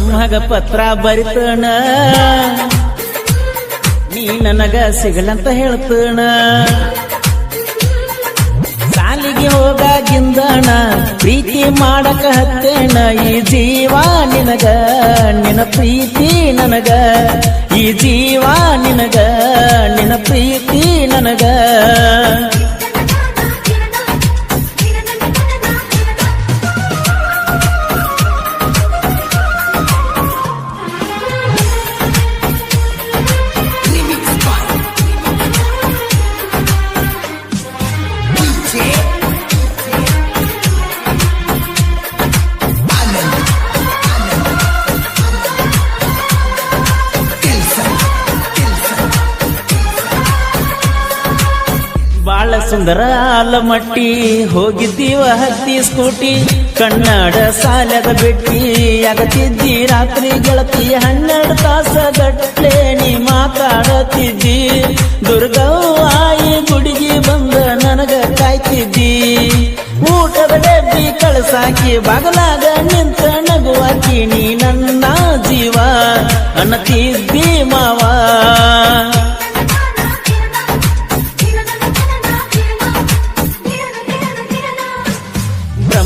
ಬ್ರಹ್ಮಗ ಪತ್ರ ಬರಿತಣ ನೀ ನನಗ ಸಿಗಲಂತ ಹೇಳ್ತಣ ಸಾಲಿಗೆ ಹೋಗಾಗಿಂದಣ, ಪ್ರೀತಿ ಮಾಡಕ ಹತ್ತೇಣ ಈ ಜೀವ ನಿನಗ ನಿನ ಪ್ರೀತಿ ನನಗ. ಈ ಜೀವ ನಿನಗ ನಿನ ಪ್ರೀತಿ ನನಗ. ಬಾಳ ಸುಂದರ ಆಲಮಟ್ಟಿ, ಹೋಗಿದ್ದೀವ ಹತ್ತಿ ಸ್ಕೂಟಿ, ಕನ್ನಡ ಸಾಲದ ಬಿಟ್ಟಿ, ಅಗತಿದ್ದಿ ರಾತ್ರಿ ಗೆಳತಿ ಹನ್ನೆರಡು ತಾಸ ಗಟ್ಲೆ ನೀ ಮಾತಾಡತಿದ್ದಿ. ದುರ್ಗವ್ವಾಯಿ ಗುಡಿಗೆ ಬಂದ ನನಗ ಕಾಯ್ತಿದ್ದಿ. ಊಟದ ಡಬ್ಬಿ ಕಳಸಾಕಿ, ಬಾಗಲಾಗ ನಿಂತ ನಗುವಾಕಿ, ನೀ ನನ್ನ ಜೀವ ಅನ್ನತಿದ್ದಿ ಮಾವ.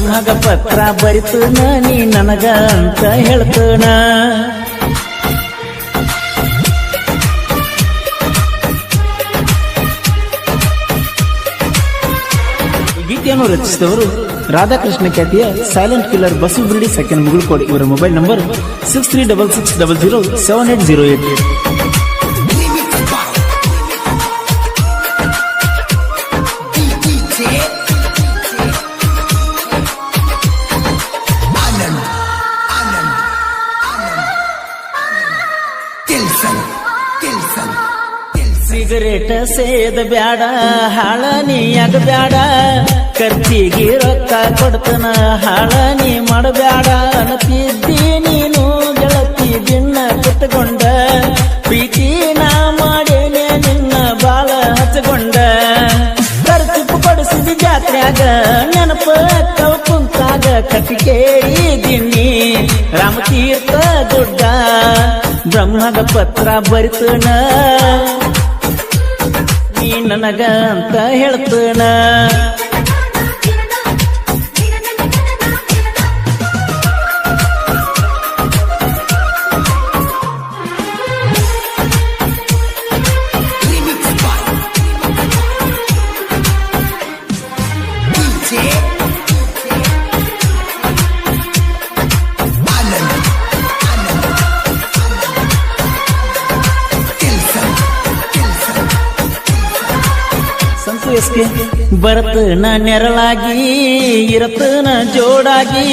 ಬ್ರಹ್ಮಗ ಪತ್ರ ಬರಿತನ ನೀ ನನಗ ಅಂತ ಹೇಳ್ತನ. ಗೀತೆಯನ್ನು ರಚಿಸಿದವರು ರಾಧಾಕೃಷ್ಣ ಖ್ಯಾತಿಯ silent killer Basu second second Mugulkod. ಇವರ mobile number six three double six double zero seven eight zero eight cigarette ಸೇದ ಬ್ಯಾಡ ಹಾಳ ನೀಯಾಗ ಬ್ಯಾಡ. ಖರ್ಚಿಗೆ ರೊಕ್ಕ ಕೊಡ್ತನ ಹಾಳ ನೀ ಮಾಡಬ್ಯಾಡ. ಅನ್ನತಿದ್ದಿ ನೀನು ಗೆಳತಿ ಬಿನ್ನ ಕಿತ್ತುಕೊಂಡ ಪ್ರೀತಿ ನಾ ಮಾಡೇನೆ ನಿನ್ನ ಬಾಳ ಹಚ್ಚಕೊಂಡ ಖರ್ಚು ಪಡಿಸಿದ ಜಾತ್ರೆಯಾಗ ನೆನಪ ಕವ ಕೇಳಿದ್ದೀನಿ. ರಾಮತೀರ್ಥ ದೊಡ್ಡ ಬ್ರಹ್ಮದ ಪತ್ರ ಬರಿತನ. ನೀ ನನಗ ಅಂತ ಹೇಳ್ತನ. ಎಸ್ಕೆ? ಬರತನ ನೆರಳಾಗಿ, ಇರತನ ಜೋಡಾಗಿ,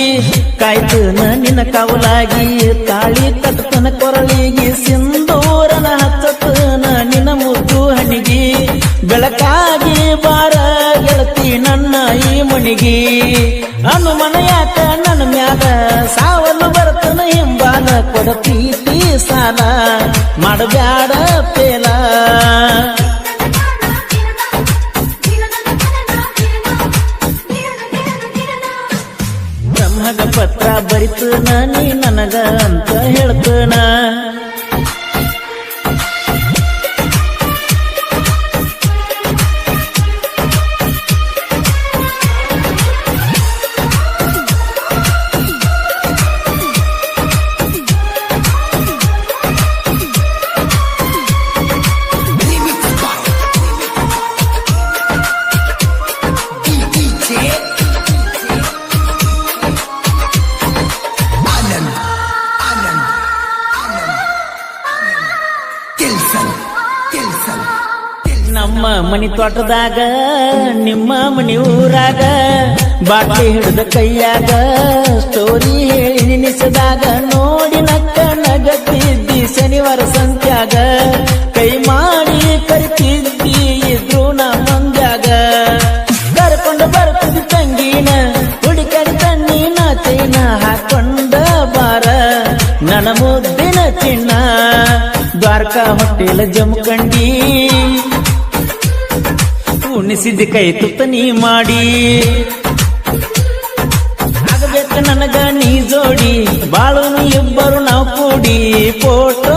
ಕಾಯ್ತನ ನಿನ್ನ ಕವಲಾಗಿ, ತಾಳಿ ಕಟ್ಟತನ ಕೊರಳಿಗೆ, ಸಿಂಧೂರನ ಹಚ್ಚತನ ನಿನ್ನ ಮುದ್ದು ಹಣಿಗೆ ಬೆಳಕಾಗಿ ಬಾರ ಗೆಳತಿ ನನ್ನ ಈ ಮಣಿಗೆ. ಅನುಮನ ಯಾಕ ನನ್ನ ಮ್ಯಾಗ ಸಾವನ್ನು ಬರತನ, ಹಿಂಬಾಲ ಕೊಡತೀತಿ ಸಾಲ ಮಾಡಬ್ಯಾಡ ಪತ್ರ ಬರಿತನ ನೀ ನನಗ ಅಂತ ಹೇಳ್ತನ? ನಮ್ಮ ಮನಿ ತೋಟದಾಗ, ನಿಮ್ಮ ಮನಿ ಊರಾಗ ಬಾಟ್ಲಿ ಹಿಡಿದ ಕೈಯಾಗ ಸ್ಟೋರಿ ಹೇಳಿ ನಿನಿಸಿದಾಗ ನೋಡಿ ನಕ್ಕ ನಗತ್ತಿದ್ದಿ ಶನಿವಾರ ಸಂತ್ಯಾಗ. ಕೈ ಮಾಡಿ ಕರಿತಿದ್ದಿ, ಇದ್ರು ನಾ ಮಂದ್ಯಾಗ. ಕರ್ಕೊಂಡು ಬರ್ತಿದ್ದಿ ತಂಗಿನ ಹುಡುಕಡಿ ತನ್ನಿನ ಚೈನ ಹಾಕೊಂಡ ಬಾರ. ನನ್ನ ಮುದ್ದಿನ ಚಿನ್ನ, ದ್ವಾರಕಾ ಹೋಟೆಲ್ ಜಮಖಂಡಿ ಉಣಿಸಿದ ಕೈ ತುತ್ತ ನೀ ಮಾಡಿ. ಆಗಬೇಕು ನನಗ ನೀ ಜೋಡಿ ಬಾಳು ಇಬ್ಬರು ನಾವು ಕೂಡಿ ಫೋಟೋ